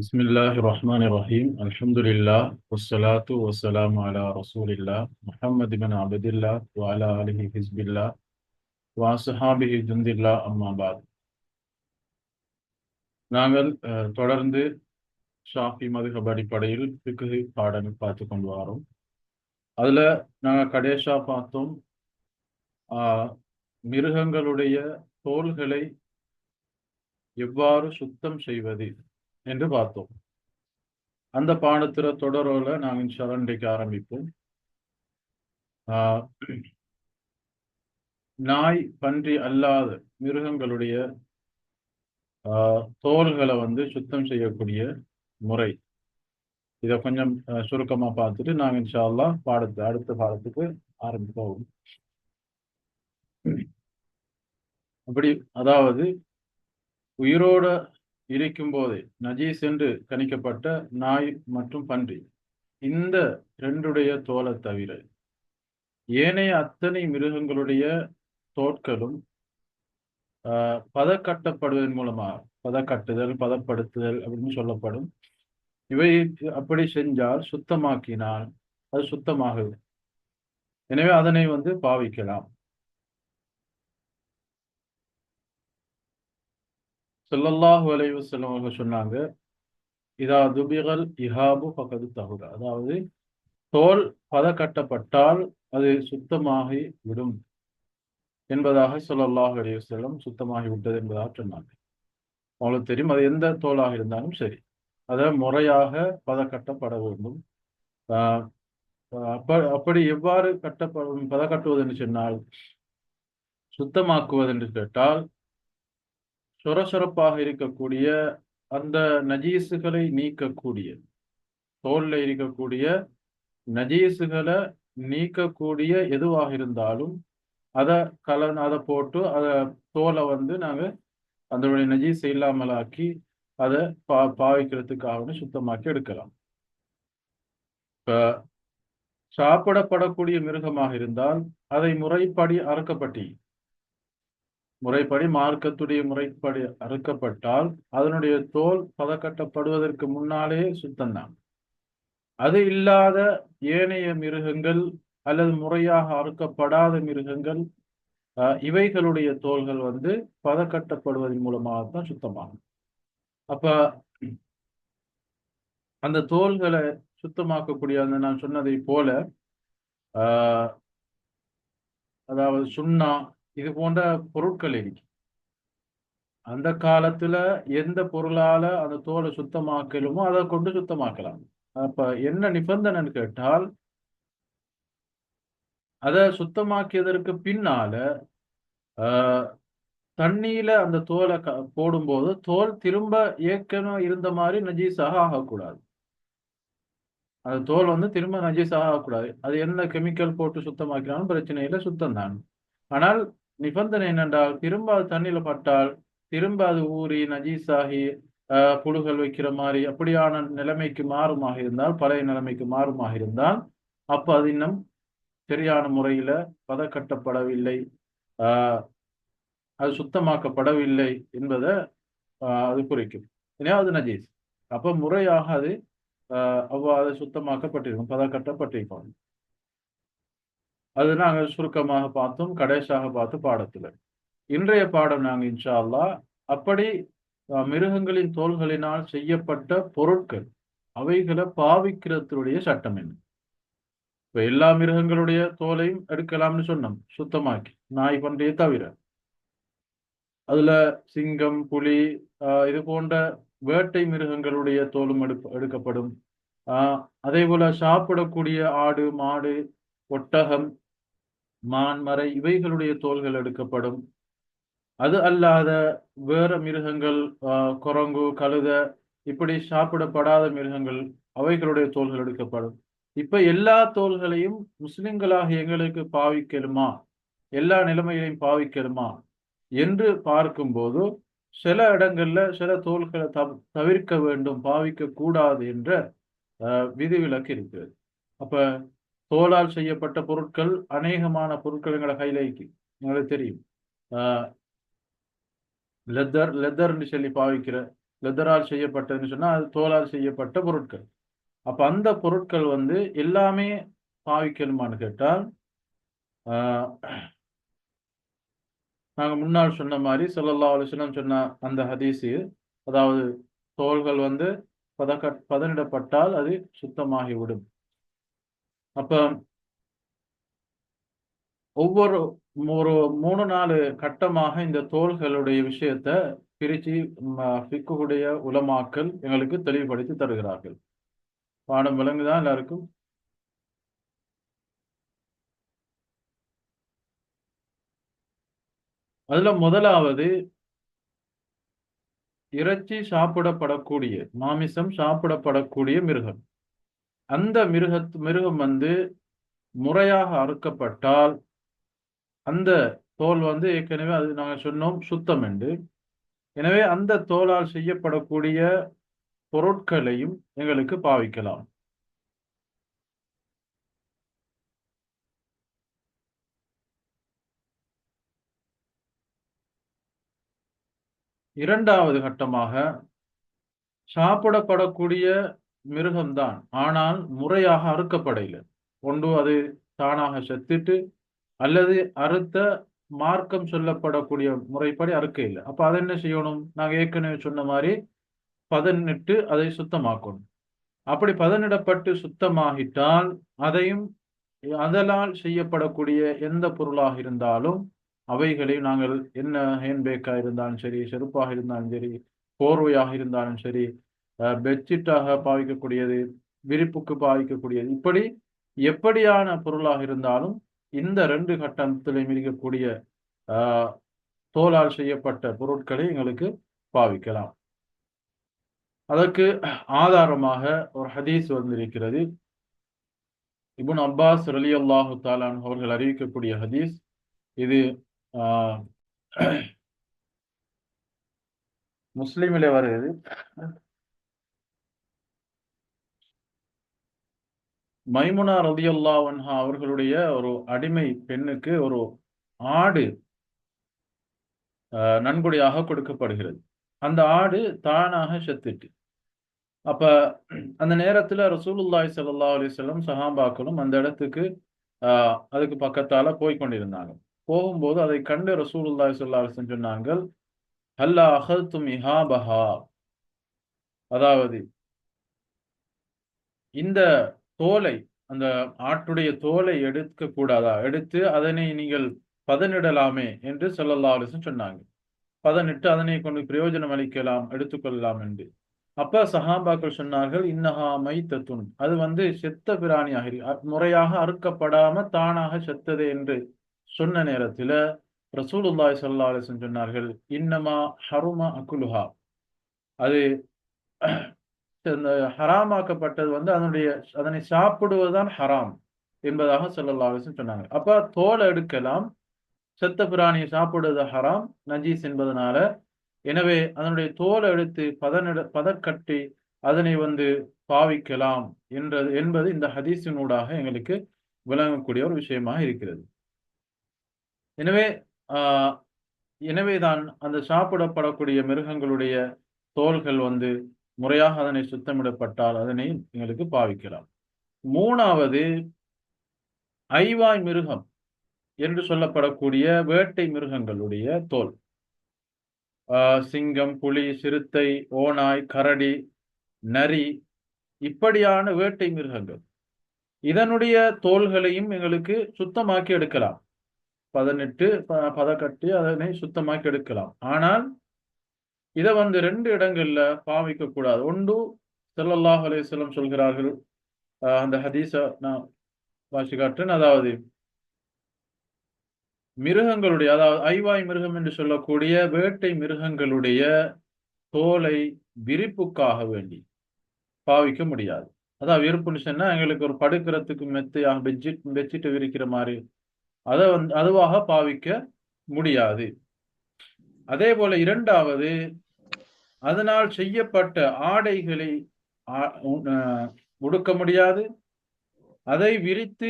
بسم الله الرحمن الرحيم الحمد لله والصلاة والسلام على رسول الله محمد بن عبد الله وعلى آله حزب الله وأصحابه جند الله أما بعد நாங்கள் அஹ், தொடர்ந்து ஷாஃபி மதுஹப் அடிப்படையில் ஃபிக்ஹ் பாடம் பார்த்து கொண்டு வரோம் அதுல நாங்க கடைசா பார்த்தோம் ஆஹ், மிருகங்களுடைய தோல்களை எவ்வாறு சுத்தம் செய்வது என்று பார்த்தோம். அந்த பாடத்துல தொடரோல நாம் இன்ஷால்லா இன்றைக்கு ஆரம்பிப்போம். ஆஹ், நாய் பன்றி அல்லாத மிருகங்களுடைய ஆஹ், தோல்களை வந்து சுத்தம் செய்யக்கூடிய முறை. இதை கொஞ்சம் சுருக்கமா பார்த்துட்டு நாங்கள் இன்ஷால்லா பாடத்து பாடத்தை அடுத்த பாடத்துக்கு ஆரம்பிப்போம் அப்படி அதாவது உயிரோட இருக்கும் போதே நஜீஸ் என்று கணிக்கப்பட்ட நாய் மற்றும் பன்றி. இந்த ரெண்டுடைய தோலை தவிர ஏனைய அத்தனை மிருகங்களுடைய தோற்களும் ஆஹ், பதக்கட்டப்படுவதன் மூலமாக பதக்கட்டுதல் பதப்படுத்துதல் அப்படின்னு சொல்லப்படும். இவை அப்படி செஞ்சால் சுத்தமாக்கினால் அது சுத்தமாகுது எனவே அதனை வந்து பாவிக்கலாம். சொல்லல்லாஹ் அலைஹி செல்லம் சொன்னாங்க இதா துபிகள் இஹாபு பக்கத்து தஹுரா அதாவது தோல் பதக்கட்டப்பட்டால் அது சுத்தமாகி விடும் என்பதாக சொல்லல்லாஹ் அலைஹி செல்லம் சுத்தமாகி விட்டது என்பதாக சொன்னாங்க. அவங்களுக்கு தெரியும் அது எந்த தோலாக இருந்தாலும் சரி அதை முறையாக பதக்கட்டப்பட வேண்டும். ஆஹ் அப்ப அப்படி எவ்வாறு கட்டப்படும் பதக்கட்டுவது என்று சொன்னால் சுத்தமாக்குவது என்று கேட்டால் சொரசொரப்பாக இருக்கக்கூடிய அந்த நஜீசுகளை நீக்கக்கூடிய தோல்ல இருக்கக்கூடிய நஜீசுகளை நீக்கக்கூடிய எதுவாக இருந்தாலும் அதை கலன் அதை போட்டு அதை தோலை வந்து நாங்க அதனுடைய நஜீஸ் இல்லாமலாக்கி அதை பா பாவிக்கிறதுக்காக சுத்தமாக்கி எடுக்கலாம். இப்போ சாப்பிடப்படக்கூடிய மிருகமாக இருந்தால் அதை முறைப்படி அறுக்கப்பட்டி முறைப்படி மார்க்கத்துடைய முறைப்படி அறுக்கப்பட்டால் அதனுடைய தோல் பதக்கட்டப்படுவதற்கு முன்னாலே சுத்தம்தான் அது இல்லாத ஏனைய மிருகங்கள் அல்லது முறையாக அறுக்கப்படாத மிருகங்கள் அஹ், இவைகளுடைய தோல்கள் வந்து பதக்கட்டப்படுவதன் மூலமாகத்தான் சுத்தமாகும். அப்ப அந்த தோல்களை சுத்தமாக்கக்கூடிய அந்த நான் சொன்னதை போல ஆஹ், அதாவது சுண்ணா இது போன்ற பொருட்கள் இருக்கு. அந்த காலத்துல எந்த பொருளால அந்த தோலை சுத்தமாக்கலுமோ அதை கொண்டு சுத்தமாக்கலாம். அப்ப என்ன நிபந்தனைன்னு கேட்டால் அதை சுத்தமாக்கியதற்கு பின்னால ஆஹ், தண்ணியில அந்த தோலை க போடும்போது தோல் திரும்ப ஏற்கனவே இருந்த மாதிரி நஜீஸாக ஆகக்கூடாது. அந்த தோல் வந்து திரும்ப நஜீஸாக ஆகக்கூடாது. அது என்ன கெமிக்கல் போட்டு சுத்தமாக்கினாலும் பிரச்சனை இல்லை சுத்தம் தான் ஆனால் நிபந்தனை என்னென்றால் திரும்ப அது தண்ணியில பட்டால் திரும்ப அது ஊறி நஜீஸாகி ஆஹ், புழுகள் வைக்கிற மாதிரி அப்படியான நிலைமைக்கு மாறுமாக இருந்தால் பழைய நிலைமைக்கு மாறுமாக இருந்தால் அப்ப அது இன்னும் சரியான முறையில பதக்கட்டப்படவில்லை. ஆஹ், அது சுத்தமாக்கப்படவில்லை என்பதை ஆஹ், அது குறிக்கும். எனவே அது நஜீஸ். அப்ப முறையாக அது ஆஹ், அவ்வாறு சுத்தமாக்கப்பட்டிருக்கும் பதக்கட்டப்பட்டிருக்கும். அது நாங்கள் சுருக்கமாக பார்த்தோம் கடைசியாக பார்த்து பாடத்துல. இன்றைய பாடம் நாங்கள் இன்ஷா அப்படி அஹ், மிருகங்களின் தோள்களினால் செய்யப்பட்ட பொருட்கள் அவைகளை பாவிக்கிறதுடைய சட்டம் என்ன? இப்ப எல்லா மிருகங்களுடைய தோலையும் எடுக்கலாம்னு சொன்னோம் சுத்தமாக்கி நாய் பன்றியை தவிர. அதுல சிங்கம் புலி ஆஹ், இது போன்ற வேட்டை மிருகங்களுடைய தோலும் எடுப்ப எடுக்கப்படும். ஆஹ், அதே போல சாப்பிடக்கூடிய ஆடு மாடு ஒட்டகம் மான்மறை இவைகளுடைய தோல்கள் எடுக்கப்படும். அது அல்லாத வேற மிருகங்கள் குரங்கு கழுத இப்படி சாப்பிடப்படாத மிருகங்கள் அவைகளுடைய தோல்கள் எடுக்கப்படும். இப்ப எல்லா தோல்களையும் முஸ்லிம்களாக எங்களுக்கு பாவிக்கலுமா எல்லா நிலைமைகளையும் பாவிக்கலுமா என்று பார்க்கும்போது சில இடங்கள்ல சில தோல்களை தவ- தவிர்க்க வேண்டும் பாவிக்க கூடாது என்ற ஆஹ், விதிவிலக்கு இருக்கிறது. அப்ப தோலால் செய்யப்பட்ட பொருட்கள் அநேகமான பொருட்கள் எங்களை கையில எங்களுக்கு தெரியும். லெதர் லெதர்னு சொல்லி பாவிக்கிற லெதரால் செய்யப்பட்டதுன்னு சொன்னா அது தோலால் செய்யப்பட்ட பொருட்கள். அப்போ அந்த பொருட்கள் வந்து எல்லாமே பாவிக்கணுமான்னு கேட்டால் ஆஹ், நாங்க முன்னால் சொன்ன மாதிரி சொல்லல்லா அலைஹி சொன்ன அந்த ஹதீஸு அதாவது தோள்கள் வந்து பதக்க பதனிடப்பட்டால் அது சுத்தமாகிவிடும். அப்ப ஒவ்வொரு ஒரு மூணு நாலு கட்டமாக இந்த தோள்களுடைய விஷயத்தை பிரிச்சு ஃபிக்குடைய உலமாக்கள் எங்களுக்கு தெளிவுபடுத்தி தருகிறார்கள். பாடம் விளங்குதான் எல்லாருக்கும்? அதுல முதலாவது இறைச்சி சாப்பிடப்படக்கூடிய மாமிசம் சாப்பிடப்படக்கூடிய மிருகம். அந்த மிருக மிருகம் வந்து முறையாக அறுக்கப்பட்டால் அந்த தோல் வந்து ஏற்கனவே அது நாங்கள் சொன்னோம் சுத்தம் என்று. எனவே அந்த தோலால் செய்யப்படக்கூடிய பொருட்களையும் எங்களுக்கு பாவிக்கலாம். இரண்டாவது கட்டமாக சாப்பிடப்படக்கூடிய மிருகம்தான். ஆனால் முறையாக அறுக்கப்படையில. ஒன்று அது தானாக செத்துட்டு அல்லது அறுத்த மார்க்கம் சொல்லப்படக்கூடிய முறைப்படி அறுக்க இல்லை அப்ப அதை என்ன செய்யணும்? நாங்க ஏற்கனவே சொன்ன மாதிரி பதனிட்டு அதை சுத்தமாக்கணும். அப்படி பதனிடப்பட்டு சுத்தமாகிட்டால் அதையும் அதனால் செய்யப்படக்கூடிய எந்த பொருளாக இருந்தாலும் அவைகளை நாங்கள் என்ன ஹேண்ட்பேக்காக இருந்தாலும் சரி செருப்பாக இருந்தாலும் சரி போர்வையாக இருந்தாலும் சரி பெட்ஷீட்டாக பாவிக்கக்கூடியது விரிப்புக்கு பாவிக்கக்கூடியது. இப்படி எப்படியான பொருளாக இருந்தாலும் இந்த ரெண்டு கட்டத்திலும் இருக்கக்கூடிய ஆஹ், தோலால் செய்யப்பட்ட பொருட்களை எங்களுக்கு பாவிக்கலாம். அதற்கு ஆதாரமாக ஒரு ஹதீஸ் வந்திருக்கிறது. இபுன் அப்பாஸ் ரலியல்லாஹு தாலான் அவர்கள் அறிவிக்கக்கூடிய ஹதீஸ். இது ஆஹ், வருகிறது. மைமுனா ரதியுல்லா வன்ஹா அவர்களுடைய ஒரு அடிமை பெண்ணுக்கு ஒரு ஆடு நன்கொடையாக கொடுக்கப்படுகிறது. அந்த ஆடு தானாக செத்துட்டு. அப்ப அந்த நேரத்துல ரசூலுல்லாய் சல்லா அலைஹி சஹாபாக்களும் அந்த இடத்துக்கு ஆஹ், அதுக்கு பக்கத்தால போய் கொண்டிருந்தாங்க. போகும்போது அதை கண்டு ரசூலுல்லாய் சல்லா அலைஹி வஸல்லம் சொன்னாங்க ஹல்லா அகல்தும் இஹாபஹா அதாவது இந்த தோலை அந்த ஆட்டுடைய தோலை எடுக்க கூடாதா? எடுத்து அதனை நீங்கள் பதனிடலாமே என்று சொல்லல்லா சொன்னாங்க. பதனிட்டு அதனை கொண்டு பிரயோஜனம் அளிக்கலாம் எடுத்துக்கொள்ளலாம் என்று. அப்ப சஹாபாக்கள் சொன்னார்கள் இன்னஹா மைத்தத்துன். அது வந்து செத்த பிராணியாக ஆகி அ- முறையாக அறுக்கப்படாம தானாக செத்தது என்று சொன்ன நேரத்துல ரசூலுல்லாய் சல்லா அலிசன் சொன்னார்கள் இன்னமா ஹருமா அக்குலுஹா அது இந்த ஹராமாக்கப்பட்டது வந்து அதனுடைய அதனை சாப்பிடுவதுதான் ஹராம் என்பதாக ஸல்லல்லாஹு சொன்னாங்க. அப்ப தோலை எடுக்கலாம். செத்த பிராணியை சாப்பிடுவது ஹராம் நஜீஸ் என்பதனால. எனவே அதனுடைய தோலை எடுத்து பதனிட பதக்கட்டி அதனை வந்து பாவிக்கலாம் என்றது என்பது இந்த ஹதீஸினூடாக எங்களுக்கு விளங்கக்கூடிய ஒரு விஷயமாக இருக்கிறது. எனவே ஆஹ் எனவேதான் அந்த சாப்பிடப்படக்கூடிய மிருகங்களுடைய தோல்கள் வந்து முறையாக அதனை சுத்தமிடப்பட்டால் அதனை எங்களுக்கு பாவிக்கலாம். மூணாவது ஐவாய் மிருகம் என்று சொல்லப்படக்கூடிய வேட்டை மிருகங்களுடைய தோல். ஆஹ் சிங்கம் புலி சிறுத்தை ஓநாய் கரடி நரி இப்படியான வேட்டை மிருகங்கள். இதனுடைய தோல்களையும் எங்களுக்கு சுத்தமாக்கி எடுக்கலாம். பதனிட்டு ப- பதக்கட்டி அதனை சுத்தமாக்கி எடுக்கலாம். ஆனால் இதை வந்து ரெண்டு இடங்கள்ல பாவிக்க கூடாது. ஒன்று செல்லல்லாஹ் அலைஹி சொல்கிறார்கள் ஆஹ் அந்த ஹதீஸ நான் வாசி காட்டுறேன். அதாவது மிருகங்களுடைய அதாவது ஐவாய் மிருகம் என்று சொல்லக்கூடிய வேட்டை மிருகங்களுடைய தோலை விரிப்புக்காக வேண்டி பாவிக்க முடியாது. அதான் விருப்புன்னு சொன்னா எங்களுக்கு ஒரு படுக்கிறதுக்கு மெத்தையாக பெட்ஷீட் பெட்ஷீட் விரிக்கிற மாதிரி அதை வந்து அதுவாக பாவிக்க முடியாது. அதே போல இரண்டாவது அதனால் செய்யப்பட்ட ஆடைகளை ஆ- உ- அஹ் உடுக்க முடியாது. அதை விரித்து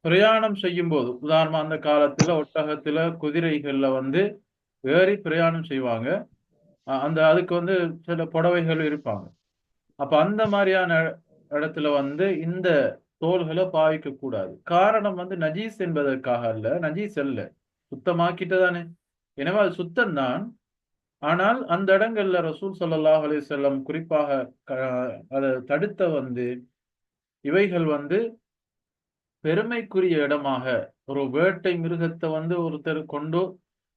பிரயாணம் செய்யும் போது உதாரணமா அந்த காலத்துல ஒட்டகத்துல குதிரைகள்ல வந்து ஏறி பிரயாணம் செய்வாங்க. அஹ் அந்த அதுக்கு வந்து சில புடவைகள் இருப்பாங்க அப்ப அந்த மாதிரியான இடத்துல வந்து இந்த தோள்களை பாவிக்க கூடாது காரணம் வந்து நஜீஸ் என்பதற்காக அல்ல நஜீஸ் அல்ல. சுத்தமாக்கிட்டு தானே எனவே அது சுத்தம்தான் ஆனால் அந்த இடங்கள்ல ரசூல் சல்லாஹ் அலைஹி குறிப்பாக க- அதை தடுத்த வந்து இவைகள் வந்து பெருமைக்குரிய இடமாக ஒரு வேட்டை மிருகத்தை வந்து ஒருத்தர் கொண்டு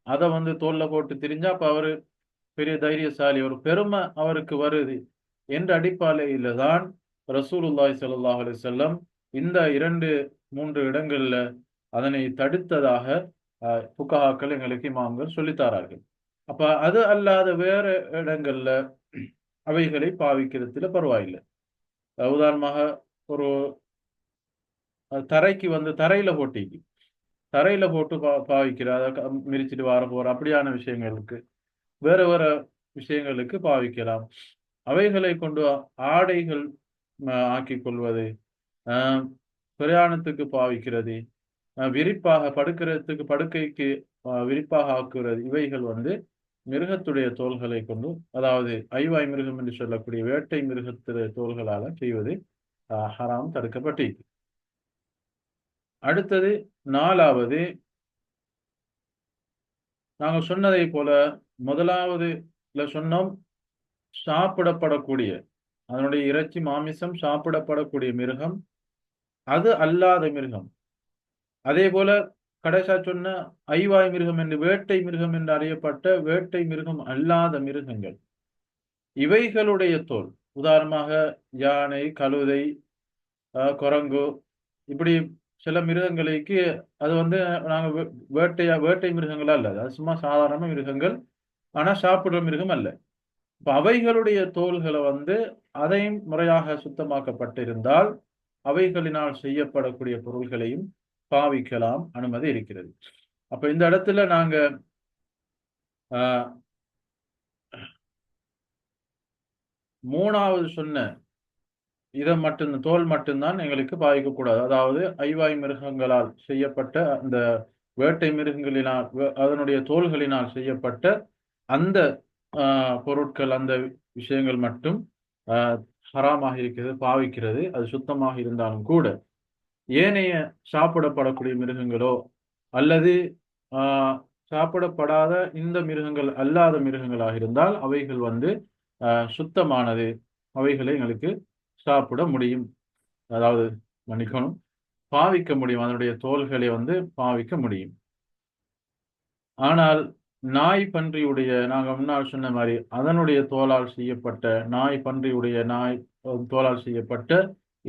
அதை வந்து தோல்ல போட்டு திரிஞ்சா அப்ப அவரு பெரிய தைரியசாலி ஒரு பெருமை அவருக்கு வருது. என்ற அடிப்படையில தான் ரசூலுல்லாய் சல்லாஹ் அலைஹி வஸல்லம் இந்த இரண்டு மூன்று இடங்கள்ல அதனை தடுத்ததாக அஹ், எங்களுக்கு இமாம்கள் சொல்லித்தாரார்கள். அப்ப அது அல்லாத வேற இடங்கள்ல அவைகளை பாவிக்கிறதுல பரவாயில்லை. உதாரணமாக ஒரு தரைக்கு வந்து தரையில போட்டிக்கு. தரையில போட்டு பா பாவிக்கிற அதை மிரிச்சிட்டு வர போற அப்படியான விஷயங்களுக்கு வேற வேற விஷயங்களுக்கு பாவிக்கலாம். அவைகளை கொண்டு ஆடைகள் ஆக்கி ஆக்கிக் கொள்வது அஹ், பிரயாணத்துக்கு பாவிக்கிறது விரிப்பாக படுக்கிறதுக்கு படுக்கைக்கு விரிப்பாக ஆக்குகிறது இவைகள் வந்து மிருகத்துடைய தோள்களை கொண்டு அதாவது ஐவாய் மிருகம் என்று சொல்லக்கூடிய வேட்டை மிருகத்துடைய தோள்களால செய்வது அஹ், ஹராம் தடுக்கப்பட்டிருக்கு அடுத்தது நாலாவது நாங்கள் சொன்னதை போல முதலாவதுல சொன்னோம் சாப்பிடப்படக்கூடிய அதனுடைய இறைச்சி மாமிசம் சாப்பிடப்படக்கூடிய மிருகம் அது அல்லாத மிருகம். அதே போல கடைசா சொன்ன ஐவாய் மிருகம் என்று வேட்டை மிருகம் என்று அறியப்பட்ட வேட்டை மிருகம் அல்லாத மிருகங்கள். இவைகளுடைய தோல் உதாரணமாக யானை கழுதை குரங்கு இப்படி சில மிருகங்களுக்கு அது வந்து நாங்கள் வேட்டையா வேட்டை மிருகங்களா அல்ல. அது சும்மா சாதாரண மிருகங்கள் ஆனா சாப்பிடுற மிருகம் அல்ல. இப்ப அவைகளுடைய தோல்களை வந்து அதையும் முறையாக சுத்தமாக்கப்பட்டிருந்தால் அவைகளினால் செய்யப்படக்கூடிய பொருள்களையும் பாவிக்கலாம் அனுமதி இருக்கிறது. அப்ப இந்த இடத்துல நாங்க ஆஹ், மூணாவது சொன்ன இதை மட்டும் தோல் மட்டும்தான் எங்களுக்கு பாவிக்கக்கூடாது அதாவது ஐவாய் மிருகங்களால் செய்யப்பட்ட அந்த வேட்டை மிருகங்களினால் அதனுடைய தோல்களினால் செய்யப்பட்ட அந்த ஆஹ், பொருட்கள் அந்த விஷயங்கள் மட்டும் ஆஹ், ஹராமாக இருக்கிறது பாவிக்கிறது. அது சுத்தமாக இருந்தாலும் கூட ஏனைய சாப்பிடப்படக்கூடிய மிருகங்களோ அல்லது ஆஹ், சாப்பிடப்படாத இந்த மிருகங்கள் அல்லாத மிருகங்களாக இருந்தால் அவைகள் வந்து ஆஹ், சுத்தமானது. அவைகளை எங்களுக்கு சாப்பிட முடியும். அதாவது மன்னிக்கணும். பாவிக்க முடியும். அதனுடைய தோல்களை வந்து பாவிக்க முடியும். ஆனால் நாய் பன்றியுடைய நாங்க முன்னால் சொன்ன மாதிரி அதனுடைய தோலால் செய்யப்பட்ட நாய் பன்றியுடைய நாய் தோலால் செய்யப்பட்ட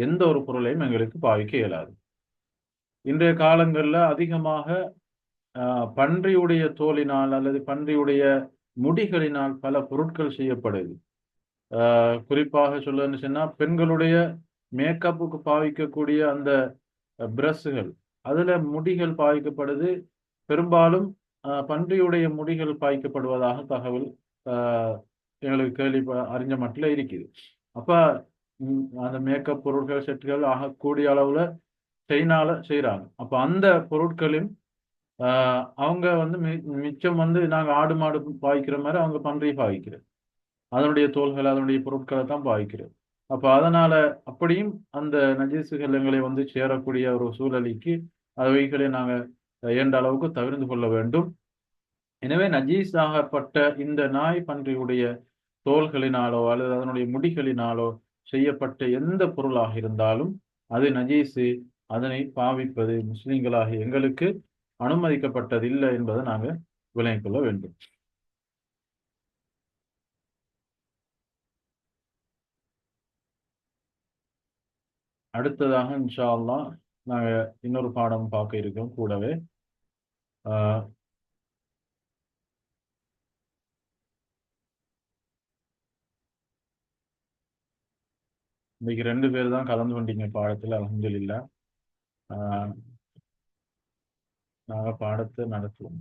எந்த ஒரு பொருளையும் எங்களுக்கு பாவிக்க இயலாது. இன்றைய காலங்களில் அதிகமாக பன்றியுடைய தோலினால் அல்லது பன்றியுடைய முடிகளினால் பல பொருட்கள் செய்யப்படுது. குறிப்பாக சொல்லணும்னு சொன்னால் பெண்களுடைய மேக்கப்புக்கு பாவிக்கக்கூடிய அந்த பிரஷ்கள் அதில் முடிகள் பாவிக்கப்படுது. பெரும்பாலும் பன்றியுடைய முடிகள் பாய்க்கப்படுவதாக தகவல் எங்களுக்கு கேள்வி அறிஞ்ச மட்டும் இருக்குது. அப்போ அந்த மேக்கப் பொருட்கள் செட்டுகள் ஆகக்கூடிய அளவுல சைனால செய்யறாங்க அப்ப அந்த பொருட்களின் ஆஹ், அவங்க வந்து மி- மிச்சம் வந்து நாங்க ஆடு மாடு பாய்க்கிற மாதிரி அவங்க பன்றி பாய்க்கிறது. அதனுடைய தோல்கள் அதனுடைய பொருட்களை தான் பாய்க்கிறது. அப்ப அதனால அப்படியும் அந்த நஜீசுகள் எங்களை வந்து சேரக்கூடிய ஒரு சூழலிக்கு அவைகளை நாங்க இயன்ற அளவுக்கு தவிர்த்து கொள்ள வேண்டும். எனவே நஜீஸ் ஆகப்பட்ட இந்த நாய் பன்றியுடைய தோள்களினாலோ அல்லது அதனுடைய முடிகளினாலோ செய்யப்பட்ட எந்த பொருளாக இருந்தாலும் அது நஜீஸு அதனை பாவிப்பது முஸ்லிம்களாக எங்களுக்கு அனுமதிக்கப்பட்டதில்லை என்பதை நாங்க விளங்கிக் கொள்ள வேண்டும். அடுத்ததாக இன்ஷா அல்லா நாங்க இன்னொரு பாடம் பார்க்க இருக்கோம் கூடவே. இன்னைக்கு ரெண்டு பேர் தான் கலந்து கொண்டீங்க பாடத்துல அல்ஹம்துலில்லாஹ் ஆஹ் நாங்க பாடத்தை நடத்துவோம்.